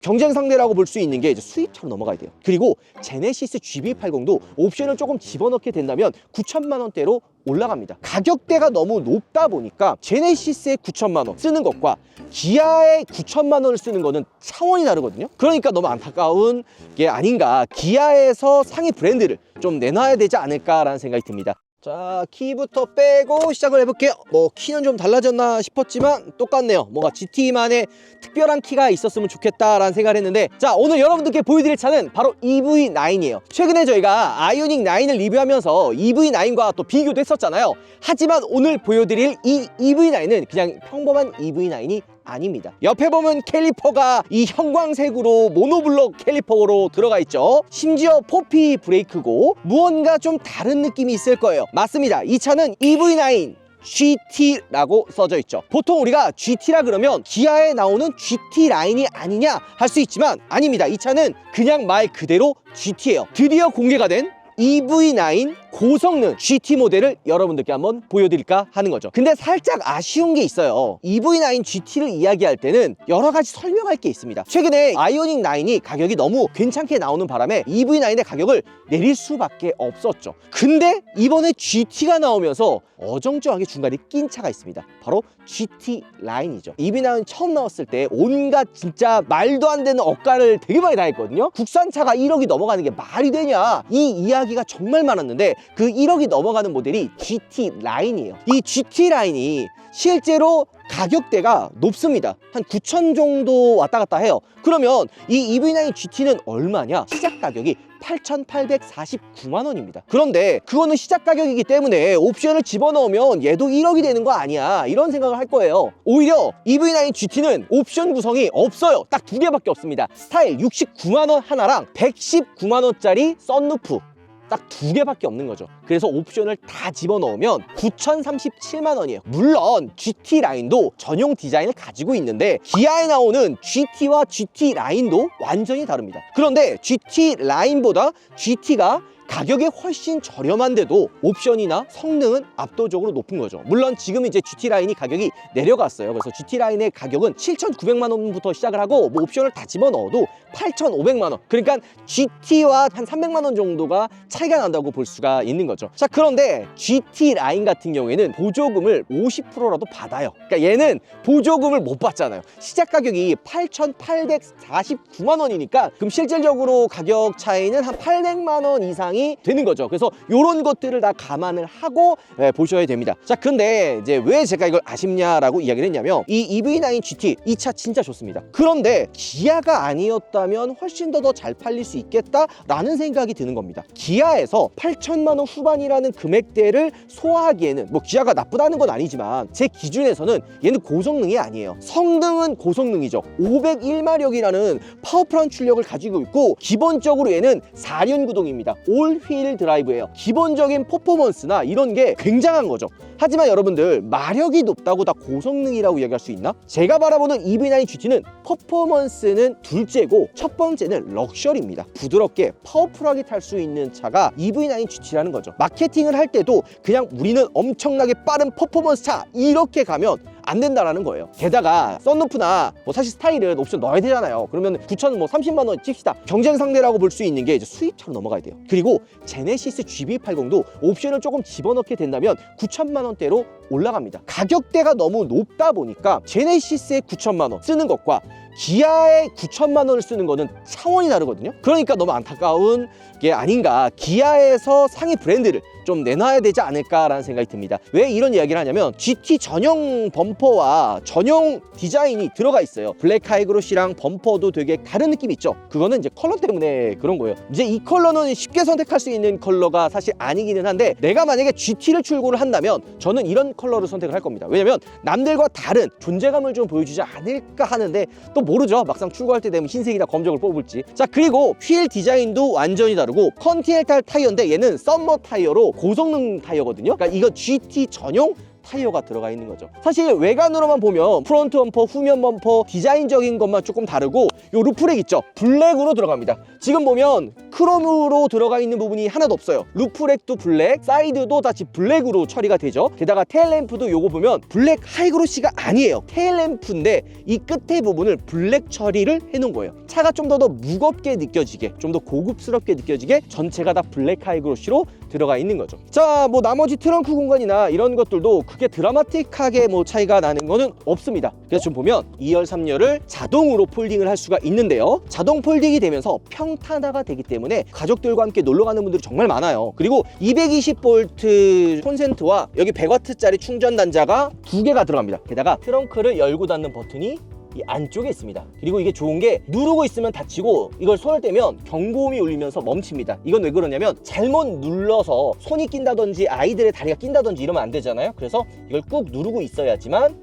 경쟁 상대라고 볼 수 있는 게 이제 수입차로 넘어가야 돼요. 그리고 제네시스 GB80도 옵션을 조금 집어넣게 된다면 9천만 원대로 올라갑니다. 가격대가 너무 높다 보니까 제네시스의 9천만 원 쓰는 것과 기아의 9천만 원을 쓰는 거는 차원이 다르거든요. 그러니까 너무 안타까운 게 아닌가. 기아에서 상위 브랜드를 좀 내놔야 되지 않을까라는 생각이 듭니다. 자 키부터 빼고 시작을 해볼게요. 뭐 키는 좀 달라졌나 싶었지만 똑같네요. 뭔가 GT만의 특별한 키가 있었으면 좋겠다라는 생각을 했는데 자 오늘 여러분들께 보여드릴 차는 바로 EV9이에요. 최근에 저희가 아이오닉 9을 리뷰하면서 EV9과 또 비교도 했었잖아요. 하지만 오늘 보여드릴 이 EV9은 그냥 평범한 EV9이 아닙니다. 옆에 보면 캘리퍼가 이 형광색으로 모노블록 캘리퍼로 들어가 있죠. 심지어 포피 브레이크고 무언가 좀 다른 느낌이 있을 거예요. 맞습니다. 이 차는 EV9 GT라고 써져 있죠. 보통 우리가 GT라 그러면 기아에 나오는 GT 라인이 아니냐 할 수 있지만 아닙니다. 이 차는 그냥 말 그대로 GT예요. 드디어 공개가 된 EV9 고성능 GT 모델을 여러분들께 한번 보여드릴까 하는 거죠. 근데 살짝 아쉬운 게 있어요. EV9 GT를 이야기할 때는 여러 가지 설명할 게 있습니다. 최근에 아이오닉 9이 가격이 너무 괜찮게 나오는 바람에 EV9의 가격을 내릴 수밖에 없었죠. 근데 이번에 GT가 나오면서 어정쩡하게 중간에 낀 차가 있습니다. 바로 GT 라인이죠. EV9 처음 나왔을 때 온갖 진짜 말도 안 되는 억가를 되게 많이 당했거든요. 국산차가 1억이 넘어가는 게 말이 되냐 이 이야기가 정말 많았는데 그 1억이 넘어가는 모델이 GT 라인이에요. 이 GT 라인이 실제로 가격대가 높습니다. 한 9천 정도 왔다 갔다 해요. 그러면 이 EV9 GT는 얼마냐? 시작 가격이 8,849만 원입니다. 그런데 그거는 시작 가격이기 때문에 옵션을 집어넣으면 얘도 1억이 되는 거 아니야. 이런 생각을 할 거예요. 오히려 EV9 GT는 옵션 구성이 없어요. 딱 두 개밖에 없습니다. 스타일 69만 원 하나랑 119만 원짜리 썬루프 딱 두 개밖에 없는 거죠. 그래서 옵션을 다 집어넣으면 9,037만 원이에요. 물론 GT 라인도 전용 디자인을 가지고 있는데 기아에 나오는 GT와 GT 라인도 완전히 다릅니다. 그런데 GT 라인보다 GT가 가격이 훨씬 저렴한데도 옵션이나 성능은 압도적으로 높은 거죠. 물론 지금 이제 GT 라인이 가격이 내려갔어요. 그래서 GT 라인의 가격은 7,900만 원부터 시작을 하고 뭐 옵션을 다 집어넣어도 8,500만 원. 그러니까 GT와 한 300만 원 정도가 차이가 난다고 볼 수가 있는 거죠. 자, 그런데 GT 라인 같은 경우에는 보조금을 50%라도 받아요. 그러니까 얘는 보조금을 못 받잖아요. 시작 가격이 8,849만 원이니까 그럼 실질적으로 가격 차이는 한 800만 원 이상이 되는 거죠. 그래서 이런 것들을 다 감안을 하고 예, 보셔야 됩니다. 자, 근데 이제 왜 제가 이걸 아쉽냐라고 이야기를 했냐면 이 EV9 GT 이 차 진짜 좋습니다. 그런데 기아가 아니었다면 훨씬 더 더 잘 팔릴 수 있겠다라는 생각이 드는 겁니다. 기아에서 8천만 원 후반이라는 금액대를 소화하기에는 뭐 기아가 나쁘다는 건 아니지만 제 기준에서는 얘는 고성능이 아니에요. 성능은 고성능이죠. 501마력이라는 파워풀한 출력을 가지고 있고 기본적으로 얘는 4륜 구동입니다. 올휠 드라이브예요. 기본적인 퍼포먼스나 이런 게 굉장한 거죠. 하지만 여러분들 마력이 높다고 다 고성능이라고 이야기할 수 있나? 제가 바라보는 EV9 GT는 퍼포먼스는 둘째고 첫 번째는 럭셔리입니다. 부드럽게 파워풀하게 탈 수 있는 차가 EV9 GT라는 거죠. 마케팅을 할 때도 그냥 우리는 엄청나게 빠른 퍼포먼스 차 이렇게 가면 안 된다라는 거예요. 게다가 썬루프나 뭐 사실 스타일은 옵션 넣어야 되잖아요. 그러면 9천 뭐 30만 원 칩시다. 경쟁 상대라고 볼 수 있는 게 이제 수입차로 넘어가야 돼요. 그리고 제네시스 GB80도 옵션을 조금 집어넣게 된다면 9천만 원대로 올라갑니다. 가격대가 너무 높다 보니까 제네시스의 9천만 원 쓰는 것과 기아의 9천만 원을 쓰는 거는 차원이 다르거든요. 그러니까 너무 안타까운 게 아닌가. 기아에서 상위 브랜드를 좀 내놔야 되지 않을까라는 생각이 듭니다. 왜 이런 이야기를 하냐면 GT 전용 범퍼와 전용 디자인이 들어가 있어요. 블랙 하이그로시랑 범퍼도 되게 다른 느낌 있죠. 그거는 이제 컬러 때문에 그런 거예요. 이제 이 컬러는 쉽게 선택할 수 있는 컬러가 사실 아니기는 한데 내가 만약에 GT를 출고를 한다면 저는 이런 컬러를 선택을 할 겁니다. 왜냐면 남들과 다른 존재감을 좀 보여주지 않을까 하는데 또 모르죠. 막상 출고할 때 되면 흰색이다 검정을 뽑을지. 자 그리고 휠 디자인도 완전히 다르고 컨티넨탈 타이어인데 얘는 썸머 타이어로 고성능 타이어거든요. 그러니까 이거 GT 전용 타이어가 들어가 있는 거죠. 사실 외관으로만 보면 프론트 범퍼, 후면 범퍼 디자인적인 것만 조금 다르고 요 루프렉 있죠. 블랙으로 들어갑니다. 지금 보면 크롬으로 들어가 있는 부분이 하나도 없어요. 루프렉도 블랙 사이드도 다시 블랙으로 처리가 되죠. 게다가 테일램프도 요거 보면 블랙 하이그로시가 아니에요. 테일램프인데 이 끝에 부분을 블랙 처리를 해놓은 거예요. 차가 좀더더 무겁게 느껴지게 좀 더 고급스럽게 느껴지게 전체가 다 블랙 하이그로시로 들어가 있는 거죠. 자 뭐 나머지 트렁크 공간이나 이런 것들도 크게 드라마틱하게 뭐 차이가 나는 거는 없습니다. 그래서 좀 보면 2열 3열을 자동으로 폴딩을 할 수가 있는데요. 자동 폴딩이 되면서 평탄화가 되기 때문에 가족들과 함께 놀러 가는 분들이 정말 많아요. 그리고 220V 콘센트와 여기 100W짜리 충전 단자가 두 개가 들어갑니다. 게다가 트렁크를 열고 닫는 버튼이 이 안쪽에 있습니다. 그리고 이게 좋은 게 누르고 있으면 다치고 이걸 손을 떼면 경고음이 울리면서 멈춥니다. 이건 왜 그러냐면 잘못 눌러서 손이 낀다든지 아이들의 다리가 낀다든지 이러면 안 되잖아요. 그래서 이걸 꾹 누르고 있어야지만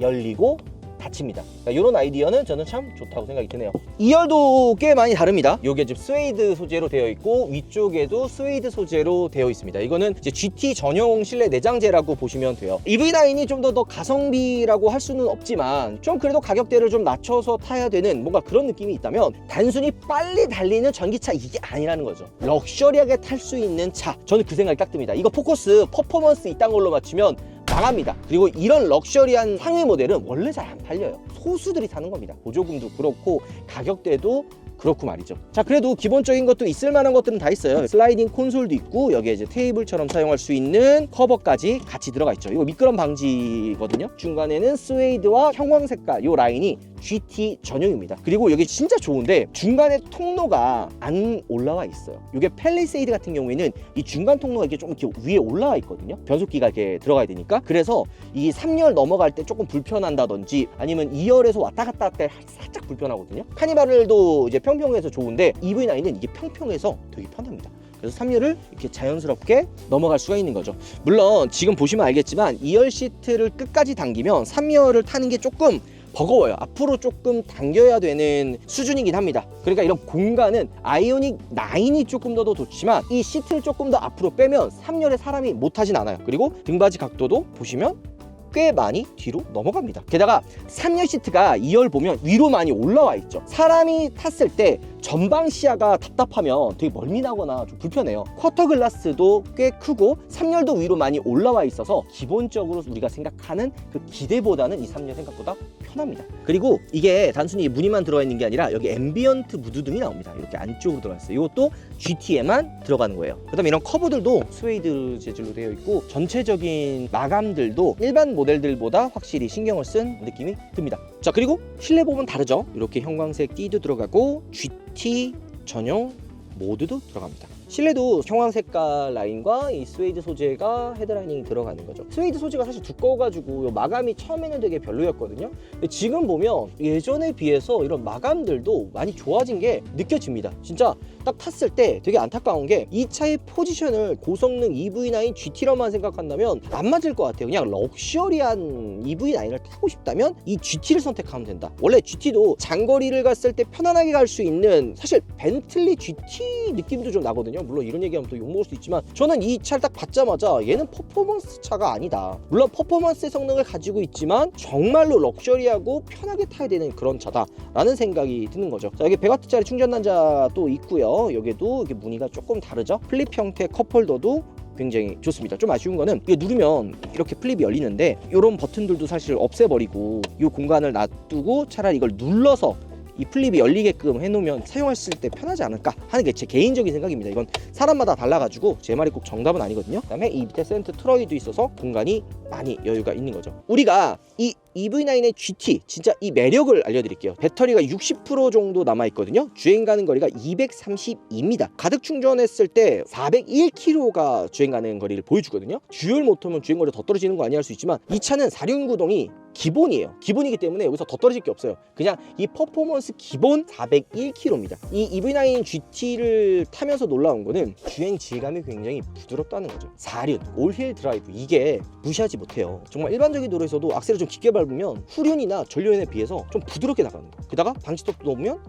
열리고 닫힙니다. 그러니까 이런 아이디어는 저는 참 좋다고 생각이 드네요. 2열도 꽤 많이 다릅니다. 이게 지금 스웨이드 소재로 되어 있고 위쪽에도 스웨이드 소재로 되어 있습니다. 이거는 이제 GT 전용 실내 내장재라고 보시면 돼요. EV9이 좀 더 더 가성비라고 할 수는 없지만 좀 그래도 가격대를 좀 낮춰서 타야 되는 뭔가 그런 느낌이 있다면 단순히 빨리 달리는 전기차 이게 아니라는 거죠. 럭셔리하게 탈 수 있는 차. 저는 그 생각이 딱 듭니다. 이거 포커스 퍼포먼스 이딴 걸로 맞추면 망합니다. 그리고 이런 럭셔리한 상위 모델은 원래 잘 안 팔려요. 소수들이 사는 겁니다. 보조금도 그렇고 가격대도 그렇고 말이죠. 자, 그래도 기본적인 것도 있을 만한 것들은 다 있어요. 슬라이딩 콘솔도 있고 여기에 이제 테이블처럼 사용할 수 있는 커버까지 같이 들어가 있죠. 이거 미끄럼 방지거든요. 중간에는 스웨이드와 형광 색깔 이 라인이 GT 전용입니다. 그리고 여기 진짜 좋은데 중간에 통로가 안 올라와 있어요. 이게 펠리세이드 같은 경우에는 이 중간 통로가 이렇게 좀 이렇게 위에 올라와 있거든요. 변속기가 이렇게 들어가야 되니까. 그래서 이 3열 넘어갈 때 조금 불편한다든지 아니면 2열에서 왔다 갔다 할 때 살짝 불편하거든요. 카니발도 이제 평평해서 좋은데 EV9은 이게 평평해서 되게 편합니다. 그래서 3열을 이렇게 자연스럽게 넘어갈 수가 있는 거죠. 물론 지금 보시면 알겠지만 2열 시트를 끝까지 당기면 3열을 타는 게 조금 버거워요. 앞으로 조금 당겨야 되는 수준이긴 합니다. 그러니까 이런 공간은 아이오닉 9이 조금 더더 좋지만 이 시트를 조금 더 앞으로 빼면 3열에 사람이 못 타진 않아요. 그리고 등받이 각도도 보시면 꽤 많이 뒤로 넘어갑니다. 게다가 3열 시트가 2열 보면 위로 많이 올라와 있죠. 사람이 탔을 때 전방 시야가 답답하면 되게 멀미 나거나 좀 불편해요. 쿼터 글라스도 꽤 크고 3열도 위로 많이 올라와 있어서 기본적으로 우리가 생각하는 그 기대보다는 이 3열 생각보다 편합니다. 그리고 이게 단순히 무늬만 들어가 있는 게 아니라 여기 앰비언트 무드등이 나옵니다. 이렇게 안쪽으로 들어가 있어요. 이것도 GT에만 들어가는 거예요. 그다음에 이런 커브들도 스웨이드 재질로 되어 있고 전체적인 마감들도 일반 모 델들보다 확실히 신경을 쓴 느낌이 듭니다. 자 그리고 실내 부분 다르죠. 이렇게 형광색 띠도 들어가고 GT 전용 모드도 들어갑니다. 실내도 형광 색깔 라인과 이 스웨이드 소재가 헤드라이닝이 들어가는 거죠. 스웨이드 소재가 사실 두꺼워가지고 요 마감이 처음에는 되게 별로였거든요. 근데 지금 보면 예전에 비해서 이런 마감들도 많이 좋아진 게 느껴집니다. 진짜 딱 탔을 때 되게 안타까운 게 이 차의 포지션을 고성능 EV9 GT로만 생각한다면 안 맞을 것 같아요. 그냥 럭셔리한 EV9을 타고 싶다면 이 GT를 선택하면 된다. 원래 GT도 장거리를 갔을 때 편안하게 갈 수 있는 사실 벤틀리 GT 느낌도 좀 나거든요. 물론 이런 얘기하면 또 욕먹을 수 있지만 저는 이 차를 딱 받자마자 얘는 퍼포먼스 차가 아니다. 물론 퍼포먼스의 성능을 가지고 있지만 정말로 럭셔리하고 편하게 타야 되는 그런 차다라는 생각이 드는 거죠. 자, 여기 100W짜리 충전 단자 또 있고요. 여기도 이게 무늬가 조금 다르죠. 플립 형태 컵홀더도 굉장히 좋습니다. 좀 아쉬운 거는 이게 누르면 이렇게 플립이 열리는데 이런 버튼들도 사실 없애버리고 이 공간을 놔두고 차라리 이걸 눌러서 이 플립이 열리게끔 해놓으면 사용했을 때 편하지 않을까 하는 게 제 개인적인 생각입니다. 이건 사람마다 달라가지고 제 말이 꼭 정답은 아니거든요. 그다음에 이 밑에 센트 트러이도 있어서 공간이 많이 여유가 있는 거죠. 우리가 이 EV9의 GT 진짜 이 매력을 알려드릴게요. 배터리가 60% 정도 남아 있거든요. 주행 가는 거리가 232입니다. 가득 충전했을 때 401km가 주행 가는 거리를 보여주거든요. 듀얼 모터면 주행 거리 더 떨어지는 거 아니 할수 있지만 이 차는 4륜 구동이 기본이에요. 기본이기 때문에 여기서 더 떨어질 게 없어요. 그냥 이 퍼포먼스 기본 401km입니다. 이 EV9 GT를 타면서 놀라운 거는 주행 질감이 굉장히 부드럽다는 거죠. 4륜, 올힐 드라이브 이게 무시하지 못해요. 정말 일반적인 도로에서도 악셀을 좀 깊게 밟 으면 후륜이나 전륜에 비해서 좀 부드럽게 나가는 거. 게다가 방지턱도 놓으면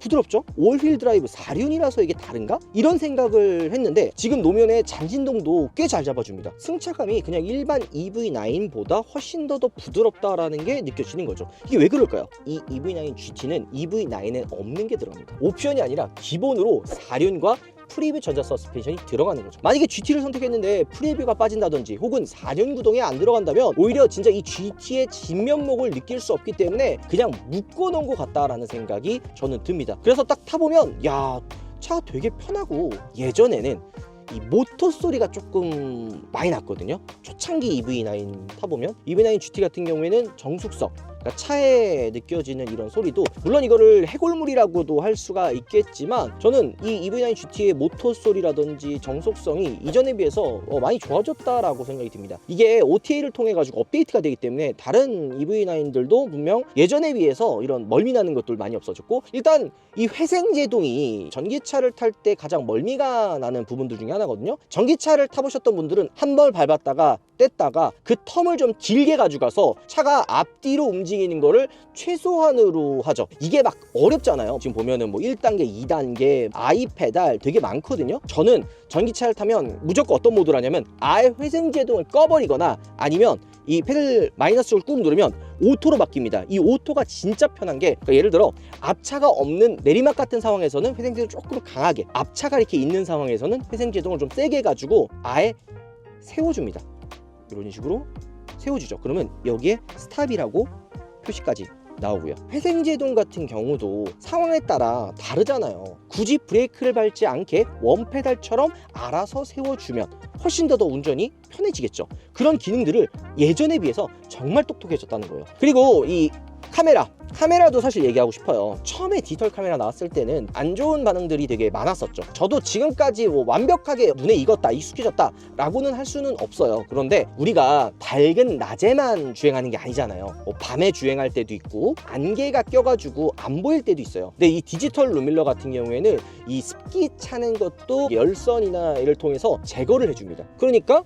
부드럽죠? 올휠 드라이브 4륜이라서 이게 다른가? 이런 생각을 했는데 지금 노면의 잔진동도 꽤 잘 잡아줍니다. 승차감이 그냥 일반 EV9보다 훨씬 더, 더 부드럽다라는 게 느껴지는 거죠. 이게 왜 그럴까요? 이 EV9 GT는 EV9에 없는 게 들어갑니다. 옵션이 아니라 기본으로 4륜과 프리뷰 전자 서스펜션이 들어가는 거죠. 만약에 GT를 선택했는데 프리뷰가 빠진다든지 혹은 4륜 구동이 안 들어간다면 오히려 진짜 이 GT의 진면목을 느낄 수 없기 때문에 그냥 묶어놓은 것 같다라는 생각이 저는 듭니다. 그래서 딱 타보면 야 차가 되게 편하고 예전에는 이 모터 소리가 조금 많이 났거든요. 초창기 EV9 타보면 EV9 GT 같은 경우에는 정숙성 그러니까 차에 느껴지는 이런 소리도 물론 이거를 해골물이라고도 할 수가 있겠지만 저는 이 EV9 GT의 모터 소리라든지 정속성이 이전에 비해서 어, 많이 좋아졌다라고 생각이 듭니다. 이게 OTA를 통해 가지고 업데이트가 되기 때문에 다른 EV9들도 분명 예전에 비해서 이런 멀미 나는 것들 많이 없어졌고 일단 이 회생 제동이 전기차를 탈 때 가장 멀미가 나는 부분들 중에 하나거든요. 전기차를 타보셨던 분들은 한 번 밟았다가 뗐다가 그 텀을 좀 길게 가져가서 차가 앞뒤로 움직이 는 거를 최소한으로 하죠. 이게 막 어렵잖아요. 지금 보면은 뭐 1단계, 2단계, 아이 페달 되게 많거든요. 저는 전기차를 타면 무조건 어떤 모드를 하냐면 아예 회생 제동을 꺼버리거나 아니면 이 페달 마이너스를 꾹 누르면 오토로 바뀝니다. 이 오토가 진짜 편한 게 그러니까 예를 들어 앞차가 없는 내리막 같은 상황에서는 회생제동 조금 강하게 앞차가 이렇게 있는 상황에서는 회생제동을 좀 세게 해가지고 아예 세워줍니다. 이런 식으로 세워주죠. 그러면 여기에 스탑이라고 표시까지 나오고요. 회생제동 같은 경우도 상황에 따라 다르잖아요. 굳이 브레이크를 밟지 않게 원페달처럼 알아서 세워주면 훨씬 더 더 운전이 편해지겠죠. 그런 기능들을 예전에 비해서 정말 똑똑해졌다는 거예요. 그리고 이 카메라 카메라도 사실 얘기하고 싶어요. 처음에 디지털 카메라 나왔을 때는 안 좋은 반응들이 되게 많았었죠. 저도 지금까지 뭐 완벽하게 눈에 익었다, 익숙해졌다 라고는 할 수는 없어요. 그런데 우리가 밝은 낮에만 주행하는 게 아니잖아요. 뭐 밤에 주행할 때도 있고 안개가 껴가지고 안 보일 때도 있어요. 근데 이 디지털 루밀러 같은 경우에는 이 습기 차는 것도 열선이나 이를 통해서 제거를 해줍니다. 그러니까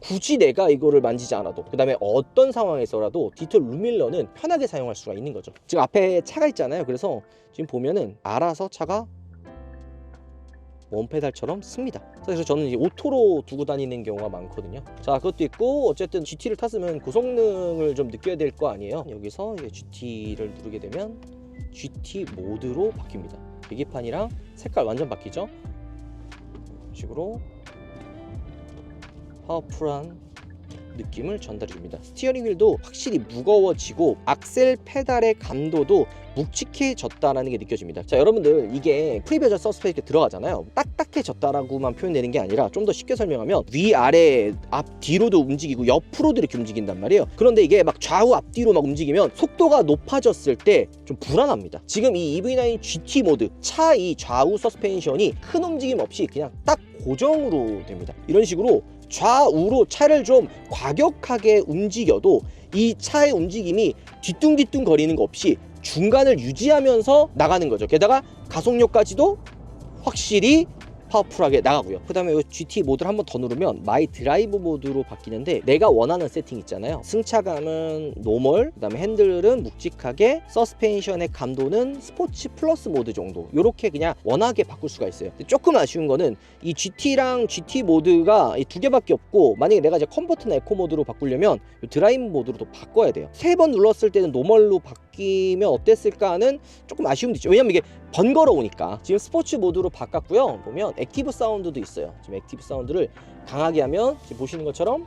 굳이 내가 이거를 만지지 않아도 그 다음에 어떤 상황에서라도 디지털 루밀러는 편하게 사용할 수가 있는 거죠. 지금 앞에 차가 있잖아요. 그래서 지금 보면은 알아서 차가 원페달처럼 씁니다. 그래서 저는 이제 오토로 두고 다니는 경우가 많거든요. 자 그것도 있고 어쨌든 GT를 탔으면 고성능을 좀 느껴야 될 거 아니에요. 여기서 GT를 누르게 되면 GT 모드로 바뀝니다. 계기판이랑 색깔 완전 바뀌죠? 식으로 파워풀한 느낌을 전달해 줍니다. 스티어링 휠도 확실히 무거워지고 악셀 페달의 감도도 묵직해졌다라는 게 느껴집니다. 자, 여러분들 이게 프리베저 서스페이스에 들어가잖아요. 딱딱해졌다라고만 표현되는 게 아니라 좀 더 쉽게 설명하면 위, 아래, 앞, 뒤로도 움직이고 옆으로도 이렇게 움직인단 말이에요. 그런데 이게 막 좌우, 앞뒤로 막 움직이면 속도가 높아졌을 때 좀 불안합니다. 지금 이 EV9 GT 모드 차 이 좌우 서스펜션이 큰 움직임 없이 그냥 딱 고정으로 됩니다. 이런 식으로 좌우로 차를 좀 과격하게 움직여도 이 차의 움직임이 뒤뚱뒤뚱 거리는 거 없이 중간을 유지하면서 나가는 거죠. 게다가 가속력까지도 확실히 파워풀하게 나가고요. 그 다음에 이 GT 모드를 한 번 더 누르면 마이 드라이브 모드로 바뀌는데 내가 원하는 세팅 있잖아요. 승차감은 노멀, 그 다음에 핸들은 묵직하게, 서스펜션의 감도는 스포츠 플러스 모드 정도. 이렇게 그냥 원하게 바꿀 수가 있어요. 조금 아쉬운 거는 이 GT랑 GT 모드가 이두 개밖에 없고 만약에 내가 이제 컴포트나 에코 모드로 바꾸려면 이 드라이브 모드로 또 바꿔야 돼요. 세 번 눌렀을 때는 노멀로 바 뀌면 어땠을까 하는 조금 아쉬움도 있죠. 왜냐면 이게 번거로우니까. 지금 스포츠 모드로 바꿨고요. 보면 액티브 사운드도 있어요. 지금 액티브 사운드를 강하게 하면 지금 보시는 것처럼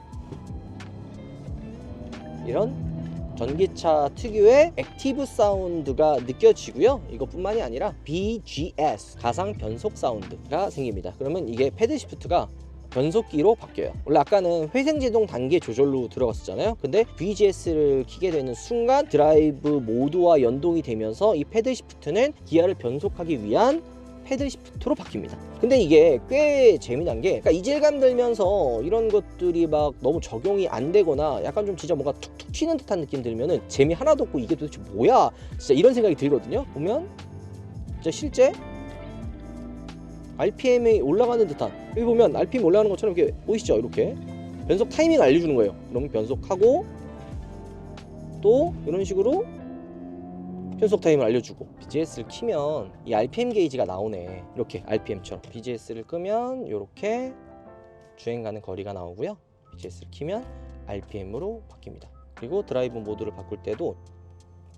이런 전기차 특유의 액티브 사운드가 느껴지고요. 이것뿐만이 아니라 BGS 가상 변속 사운드가 생깁니다. 그러면 이게 패드 시프트가 변속기로 바뀌어요. 원래 아까는 회생제동 단계 조절로 들어갔었잖아요. 근데 BGS를 키게 되는 순간 드라이브 모드와 연동이 되면서 이 패드 시프트는 기아를 변속하기 위한 패드 시프트로 바뀝니다. 근데 이게 꽤 재미난 게 그러니까 이질감 들면서 이런 것들이 막 너무 적용이 안 되거나 약간 좀 진짜 뭔가 툭툭 튀는 듯한 느낌 들면은 재미 하나도 없고 이게 도대체 뭐야 진짜 이런 생각이 들거든요. 보면 진짜 실제 RPM이 올라가는 듯한. 여기 보면 RPM 올라가는 것처럼 이렇게 보이시죠? 이렇게. 변속 타이밍 알려주는 거예요. 그럼 변속하고 또 이런 식으로 변속 타임을 알려주고. BGS를 키면 이 RPM 게이지가 나오네. 이렇게 RPM처럼. BGS를 끄면 이렇게 주행 가는 거리가 나오고요. BGS를 키면 RPM으로 바뀝니다. 그리고 드라이브 모드를 바꿀 때도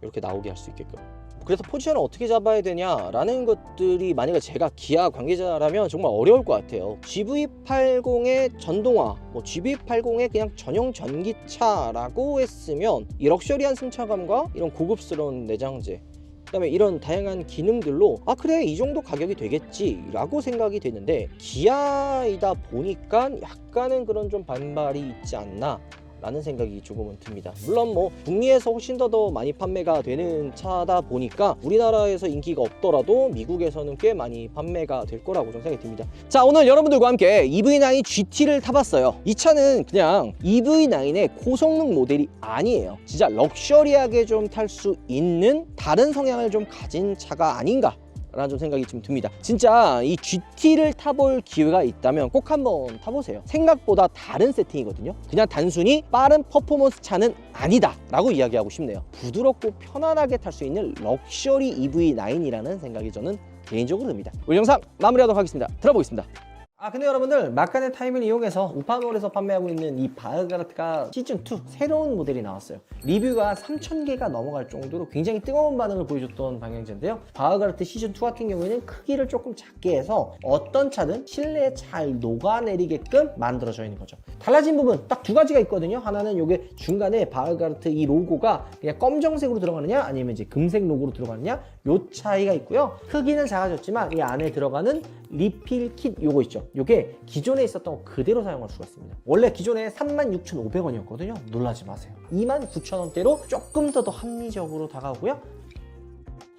이렇게 나오게 할 수 있게끔 그래서 포지션을 어떻게 잡아야 되냐라는 것들이 만약에 제가 기아 관계자라면 정말 어려울 것 같아요. GV80의 전동화, 뭐 GV80의 그냥 전용 전기차라고 했으면 이 럭셔리한 승차감과 이런 고급스러운 내장재 그다음에 이런 다양한 기능들로 아 그래 이 정도 가격이 되겠지라고 생각이 되는데 기아이다 보니까 약간은 그런 좀 반발이 있지 않나 라는 생각이 조금은 듭니다. 물론 뭐 북미에서 훨씬 더, 더 많이 판매가 되는 차다 보니까 우리나라에서 인기가 없더라도 미국에서는 꽤 많이 판매가 될 거라고 좀 생각이 듭니다. 자 오늘 여러분들과 함께 EV9 GT를 타봤어요. 이 차는 그냥 EV9의 고성능 모델이 아니에요. 진짜 럭셔리하게 좀 탈 수 있는 다른 성향을 좀 가진 차가 아닌가 라는 좀 생각이 좀 듭니다. 진짜 이 GT를 타볼 기회가 있다면 꼭 한번 타보세요. 생각보다 다른 세팅이거든요. 그냥 단순히 빠른 퍼포먼스 차는 아니다 라고 이야기하고 싶네요. 부드럽고 편안하게 탈 수 있는 럭셔리 EV9이라는 생각이 저는 개인적으로 듭니다. 오늘 영상 마무리하도록 하겠습니다. 들어보겠습니다. 아 근데 여러분들 막간의 타임을 이용해서 우파몰에서 판매하고 있는 이 바흐가르트가 시즌2 새로운 모델이 나왔어요. 리뷰가 3000개가 넘어갈 정도로 굉장히 뜨거운 반응을 보여줬던 방향제인데요. 바흐가르트 시즌2 같은 경우에는 크기를 조금 작게 해서 어떤 차든 실내에 잘 녹아내리게끔 만들어져 있는 거죠. 달라진 부분 딱 두 가지가 있거든요. 하나는 요게 중간에 바흐가르트 이 로고가 그냥 검정색으로 들어가느냐 아니면 이제 금색 로고로 들어가느냐 요 차이가 있고요. 크기는 작아졌지만 이 안에 들어가는 리필 킷 요거 있죠? 요게 기존에 있었던 거 그대로 사용할 수가 있습니다. 원래 기존에 36,500원이었거든요. 놀라지 마세요. 29,000원대로 조금 더 더 합리적으로 다가오고요.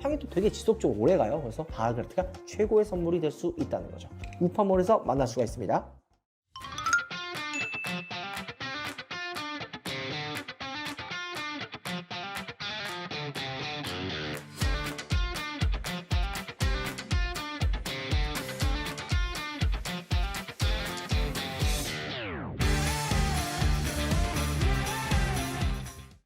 향이 또 되게 지속적으로 오래 가요. 그래서 바하그라트가 최고의 선물이 될 수 있다는 거죠. 우파몰에서 만날 수가 있습니다